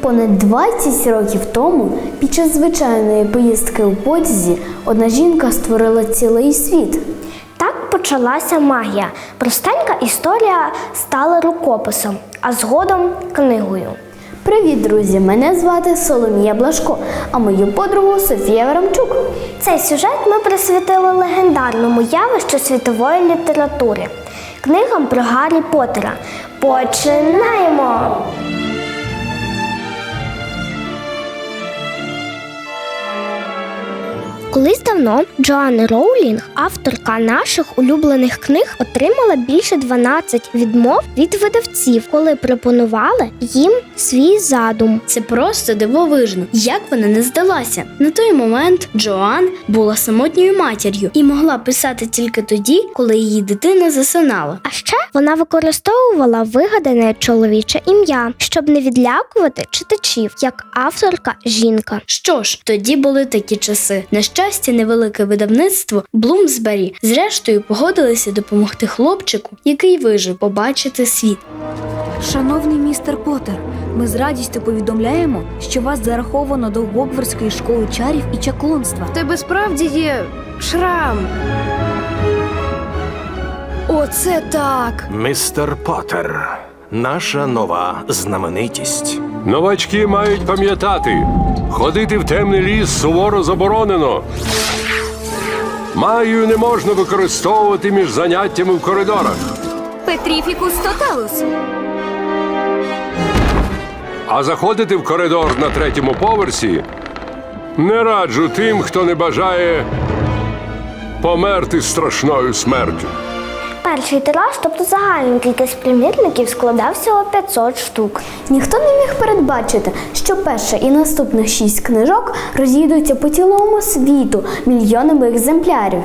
Понад 20 років тому, під час звичайної поїздки у потязі, одна жінка створила цілий світ. Так почалася магія. Простенька історія стала рукописом, а згодом книгою. Привіт, друзі! Мене звати Соломія Блашко, а мою подругу Софія Варамчук. Цей сюжет ми присвятили легендарному явищу світової літератури книгам про Гаррі Поттера. Починаємо! Колись давно Джоанна Роулінг, авторка наших улюблених книг, отримала більше 12 відмов від видавців, коли пропонували їм свій задум. Це просто дивовижно. Як вона не здалася? На той момент Джоан була самотньою матір'ю і могла писати тільки тоді, коли її дитина засинала. А ще вона використовувала вигадане чоловіче ім'я, щоб не відлякувати читачів, як авторка жінка. Що ж, тоді були такі часи. На щастя, невелике видавництво Блумсбері зрештою погодилися допомогти хлопчику, який вижив побачити світ. Шановний містер Поттер, ми з радістю повідомляємо, що вас зараховано до Гогвардської школи чарів і чаклунства. В тебе справді є шрам. Оце так. Містер Поттер, наша нова знаменитість. Новачки мають пам'ятати, ходити в темний ліс суворо заборонено. Магію не можна використовувати між заняттями в коридорах. Петріфікус Тоталус. А заходити в коридор на третьому поверсі не раджу тим, хто не бажає померти страшною смертю. Перший тираж, тобто загальна кількість примірників, складав всього 500 штук. Ніхто не міг передбачити, що перша і наступних шість книжок розійдуться по цілому світу мільйонами екземплярів.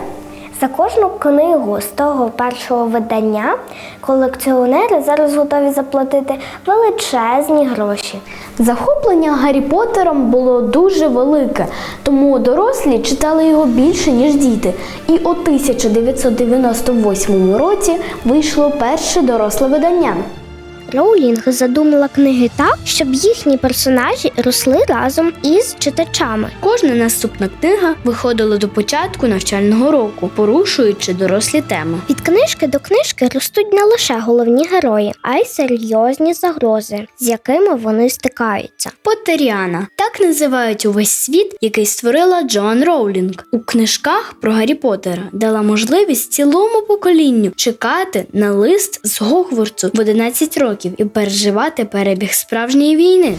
За кожну книгу з того першого видання колекціонери зараз готові заплатити величезні гроші. Захоплення Гаррі Поттером було дуже велике, тому дорослі читали його більше, ніж діти. І у 1998 році вийшло перше доросле видання. Роулінг задумала книги так, щоб їхні персонажі росли разом із читачами. Кожна наступна книга виходила до початку навчального року, порушуючи дорослі теми. Від книжки до книжки ростуть не лише головні герої, а й серйозні загрози, з якими вони стикаються. Поттеріана так називають увесь світ, який створила Джоан Роулінг. У книжках про Гаррі Поттера дала можливість цілому поколінню чекати на лист з Гогвартсу в 11 років і переживати перебіг справжньої війни.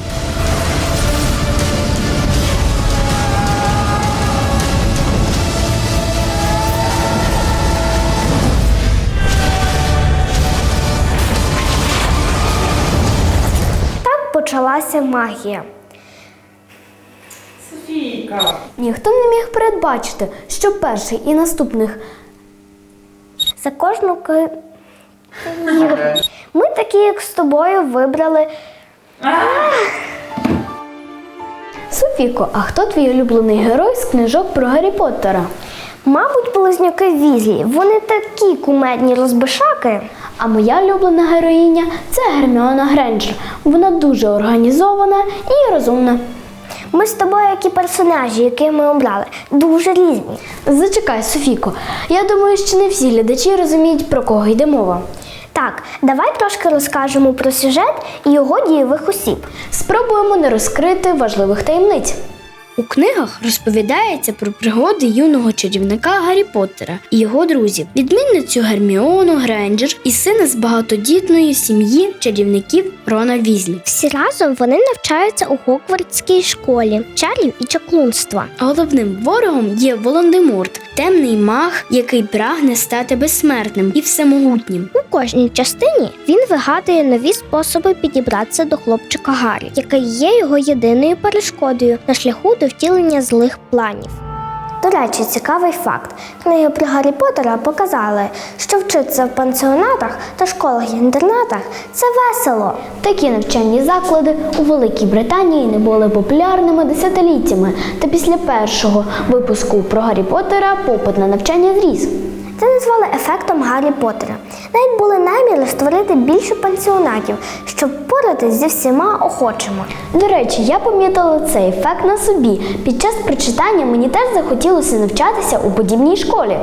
Так почалася магія. Ніхто не міг передбачити, що перший і наступних За кожну. Ми такі, як з тобою, вибрали Софіко, а хто твій улюблений герой з книжок про Гаррі Поттера? Мабуть, близнюки Візлі. Вони такі кумедні розбишаки. А моя улюблена героїня це Герміона Гренджер. Вона дуже організована і розумна. Ми з тобою, як і персонажі, які ми обрали, дуже різні. Зачекай, Софіко. Я думаю, що не всі глядачі розуміють, про кого йде мова. Так, давай трошки розкажемо про сюжет і його дієвих осіб. Спробуємо не розкрити важливих таємниць. У книгах розповідається про пригоди юного чарівника Гаррі Поттера і його друзів, відмінницю Герміону Гренджер і сина з багатодітної сім'ї чарівників Рона Візлі. Всі разом вони навчаються у Гогвардській школі чарів і чаклунства. Головним ворогом є Волан-де-Морт, темний маг, який прагне стати безсмертним і всемогутнім. У кожній частині він вигадує нові способи підібратися до хлопчика Гаррі, який є його єдиною перешкодою на шляху до втілення злих планів. До речі, цікавий факт. Книги про Гаррі Поттера показали, що вчитися в пансіонатах та школах-інтернатах це весело. Такі навчальні заклади у Великій Британії не були популярними десятиліттями, та після першого випуску про Гаррі Поттера попит на навчання зріс. Це назвали ефектом Гаррі Поттера. Навіть були наміри створити більше пансіонатів, щоб поратись зі всіма охочими. До речі, я помітила цей ефект на собі. Під час прочитання мені теж захотілося навчатися у подібній школі.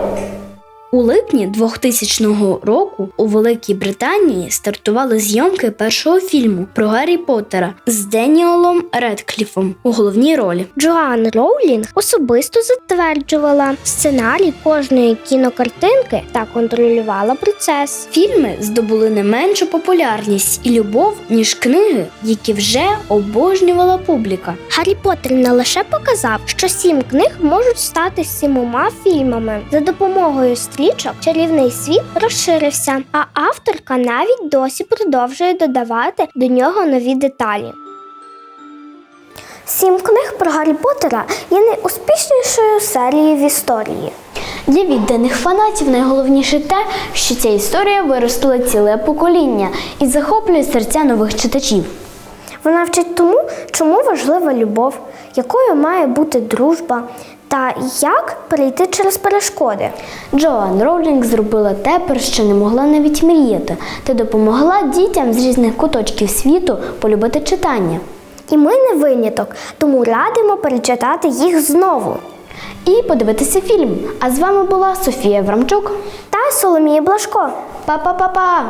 У липні 2000 року у Великій Британії стартували зйомки першого фільму про Гаррі Поттера з Деніелом Редкліфом у головній ролі. Джоан Роулінг особисто затверджувала сценарій кожної кінокартинки та контролювала процес. Фільми здобули не меншу популярність і любов, ніж книги, які вже обожнювала публіка. Гаррі Поттер не лише показав, що сім книг можуть стати сімома фільмами. За допомогою стрічок чарівний світ розширився, а авторка навіть досі продовжує додавати до нього нові деталі. Сім книг про Гаррі Поттера є найуспішнішою серією в історії. Для відданих фанатів найголовніше те, що ця історія виростила ціле покоління і захоплює серця нових читачів. Вона вчить тому, чому важлива любов, якою має бути дружба, та як перейти через перешкоди. Джоан Роулінг зробила те, про що не могла навіть мріяти, та допомогла дітям з різних куточків світу полюбити читання. І ми не виняток, тому радимо перечитати їх знову. І подивитися фільм. А з вами була Софія Врамчук. Та Соломія Блашко. Па-па-па-па!